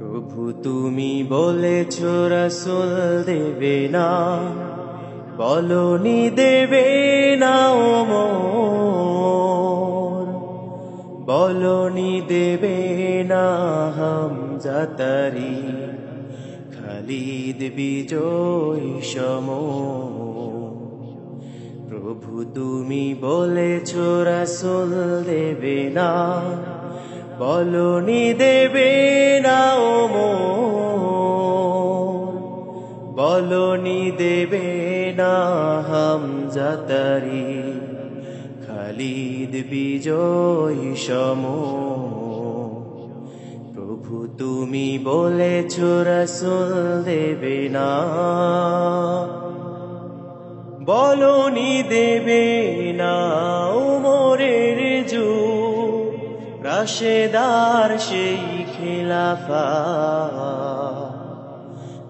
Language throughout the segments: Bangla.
প্রভু তুমি বলেছ, রসুল দেবে না। বলনি দেবে না, ও বলনি দেবে না হাম জাতারি খালিদ বিজয় সম প্রভু তুমি বলেছ, রসুল দেবে না। বলনি দেবে না ও বলনি দেবে না হাম জাতারি খালিদ বিজয় সম। প্রভু তুমি বলেছ রসুল দেবে না। বলনি দেবে না যু রাশেদার সেই খেলাফা।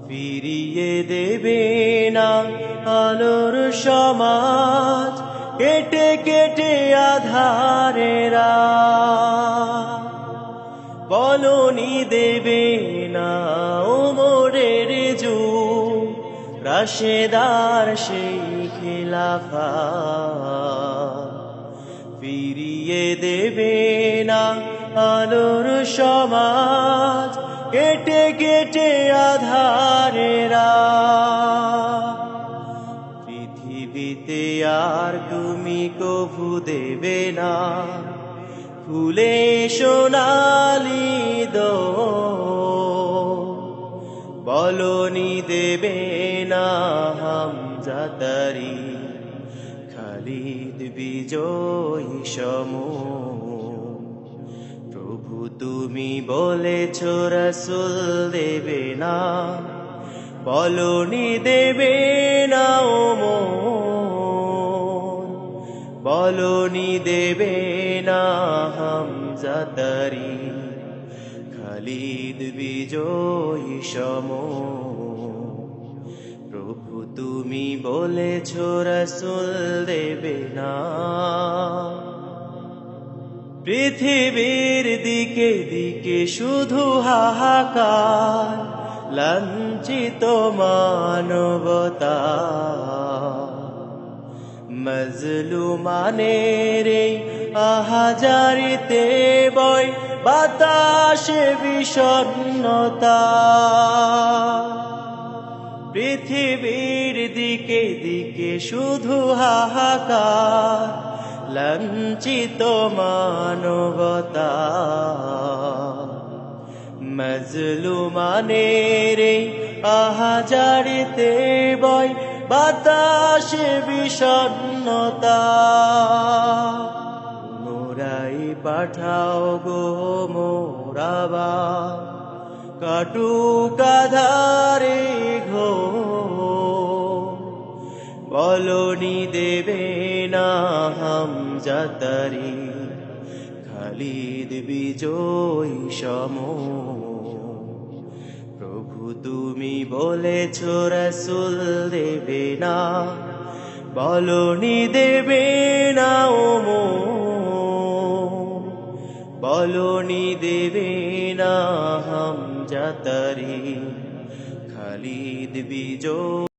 ফিরিয়ে দেবে না আলোর সমাজ, কেটে কেটে আধারেরা বলনি দেবে না ওমরের যু রাশেদার সেই খেলাফা। ফিরিয়ে দেবে না আলোর সমাজ। কেটে কেটে আধারেরা পৃথিবীতে আর তুমি কভু দেবে না। ফুলে সোনালি দো। বলনি দেবে না হাম জাতারি খালিদ বিজয় সম প্রভু তুমি বলেছ, রসুল দেবে না, বলনি দেবে না ও বলনি দেবে না হাম জাতারি খালিদ বিজয় সম প্রভু তুমি বলেছ রসুল দেবে না। পৃথিবীর দিকে দিকে শুধু হাহাকার, লাঞ্ছিত মানবতা। মজলুমানের আহাজারিতে বয় বাতাসে বিষণ্ণতা শুধু হাহাকার লঞ্চিত মানবতা মজলুমানের আহাজারিতে বয় বাতাসে বিষণ্ণতা। মোরাই পাঠাও গো মোরাবা কাটু কাধারে ঘো বলনি দেবে না হাম জাতারি। খালিদ বিজয় সম। প্রভু তুমি বলেছ রসুল দেবে না, বলনি দেবে না ও মোর বলনি দেবে না হাম জাতারি। খালিদ বিজয়